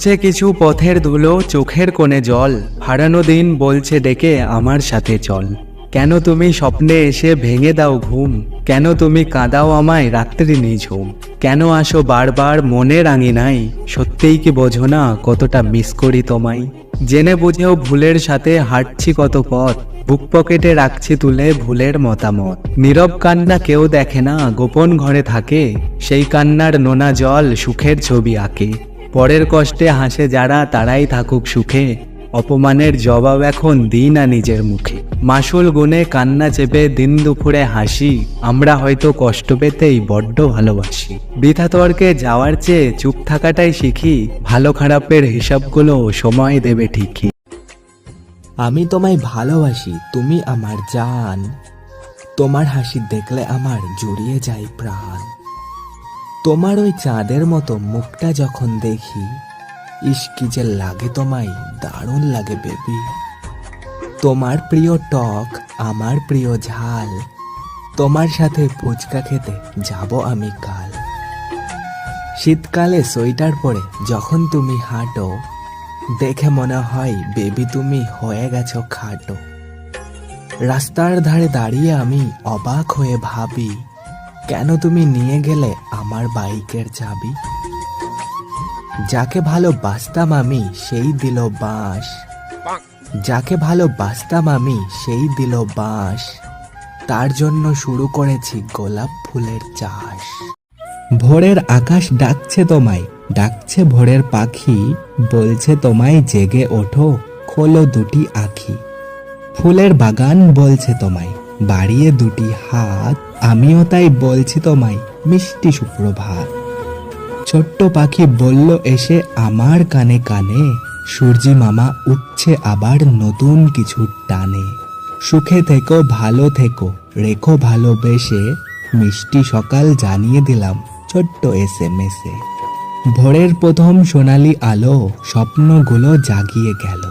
সে কিছু পথের ধুলো, চোখের কোণে জল। হারানো দিন বলছে ডেকে আমার সাথে চল। কেন তুমি স্বপ্নে এসে ভেঙে দাও ঘুম? কেন তুমি কাঁদাও আমায় রাত্রি নিঝুম কেন আসো বারবার মনের আঙিনাই সত্যিই কি বোঝো না কতটা মিস করি তোমায়? জেনে বুঝেও ভুলের সাথে হাঁটছি কত পথ। বুক পকেটে রাখছি তুলে ভুলের মতামত। নীরব কান্না কেউ দেখে না, গোপন ঘরে থাকে। সেই কান্নার নোনা জল সুখের ছবি আঁকে। পরের কষ্টে হাসে যারা, তারাই থাকুক সুখে। অপমানের জবাব এখন দিই না নিজের মুখে। মাসুল গুনে কান্না চেপে দিন দুপুরে হাসি, আমরা হয়তো কষ্ট পেতেই বড্ড ভালোবাসি। বৃথা তর্কে যাওয়ার চেয়ে চুপ থাকাটাই শিখি, ভালো খারাপের হিসাবগুলো সময় দেবে ঠিকই। আমি তোমায় ভালোবাসি, তুমি আমার জান। তোমার হাসি দেখলে আমার জড়িয়ে যায় প্রাণ। তোমার ওই চাঁদের মতো মুখটা যখন দেখি, ইস কি যে লাগে তোমায়, দারুণ লাগে বেবি। তোমার প্রিয় টক, আমার প্রিয় ঝাল, তোমার সাথে ফুচকা খেতে যাব আমি কাল। শীতকালে সোয়েটার পরে যখন তুমি হাঁটো, দেখে মনে হয় বেবি তুমি হয়ে গেছো খাটো। রাস্তার ধারে দাঁড়িয়ে আমি অবাক হয়ে ভাবি, কেন তুমি নিয়ে গেলে আমার বাইকের চাবি? যাকে ভালোবাসতাম আমি, সেই দিল বাঁশ। যাকে ভালোবাসতাম আমি, সেই দিল বাঁশ। তার জন্য শুরু করেছি গোলাপ ফুলের চাষ। ভোরের আকাশ ডাকছে তোমায়, ডাকছে ভোরের পাখি, বলছে তোমায়, জেগে ওঠো, খোলো দুটি আখি। ফুলের বাগান বলছে তোমায়, বাড়িয়ে দুটি হাত। আমিও তাই বলছি তোমায় মিষ্টি সুপ্রভাত। ছোট্ট পাখি বলল এসে আমার কানে কানে, সূর্যি মামা উঠছে আবার নতুন কিছু টানে। সুখে থেকো, ভালো থেকো, রেখো ভালোবেসে, মিষ্টি সকাল জানিয়ে দিলাম ছোট্ট এস এম এসে ভোরের প্রথম সোনালি আলো স্বপ্নগুলো জাগিয়ে গেল।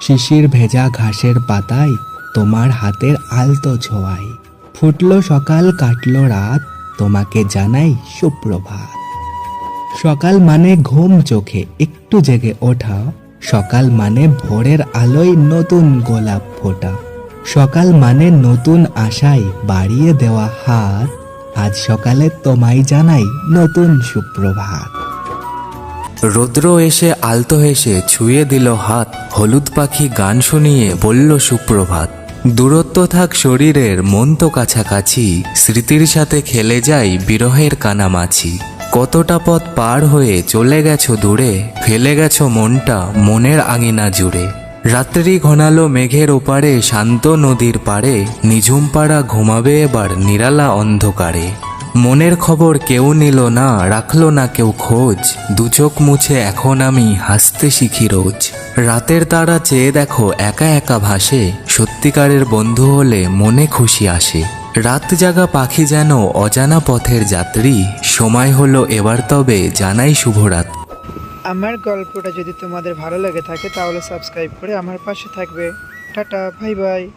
শিশির ভেজা ঘাসের পাতায় তোমার হাতের আলতো ছোঁয়ায়। ফুটলো সকাল, কাটলো রাত তোমাকে জানাই সুপ্রভাত। সকাল মানে ঘুম চোখে, একটু জেগে ওঠা। সকাল মানে ভোরের আলোয় নতুন গোলাপ ফোটা। সকাল মানে নতুন আশায় বাড়িয়ে দেওয়া হাত। আজ সকালে তোমায় জানাই নতুন সুপ্রভাত। রৌদ্র এসে আলতো হেসে ছুঁয়ে দিল হাত। হলুদ পাখি গান শুনিয়ে বলল, সুপ্রভাত। দূরত্ব থাক শরীরের, মন তো কাছাকাছি। স্মৃতির সাথে খেলে যাই বিরহের কানামাছি। কতটা পথ পার হয়ে চলে গেছো দূরে, ফেলে গেছো মনটা মনের আঙিনা জুড়ে। রাত্রি ঘনালো মেঘের ওপারে, শান্ত নদীর পাড়ে নিঝুম পাড়া ঘুমাবে এবার নিরালা অন্ধকারে। মনের খবর কেউ নিল না, রাখল না কেউ খোঁজ। দু চোখ মুছে এখন আমি হাসতে শিখি রোজ। রাতের তারা চেয়ে দেখো একা একা ভাসে, সত্যিকারের বন্ধু হলে মনে খুশি আসে। রাত জাগা পাখি যেন অজানা পথের যাত্রী, সময় হলো এবার তবে জানাই শুভরাত আমার গল্পটা যদি তোমাদের ভালো লেগে থাকে তাহলে সাবস্ক্রাইব করে আমার পাশে থাকবে। Tata bye bye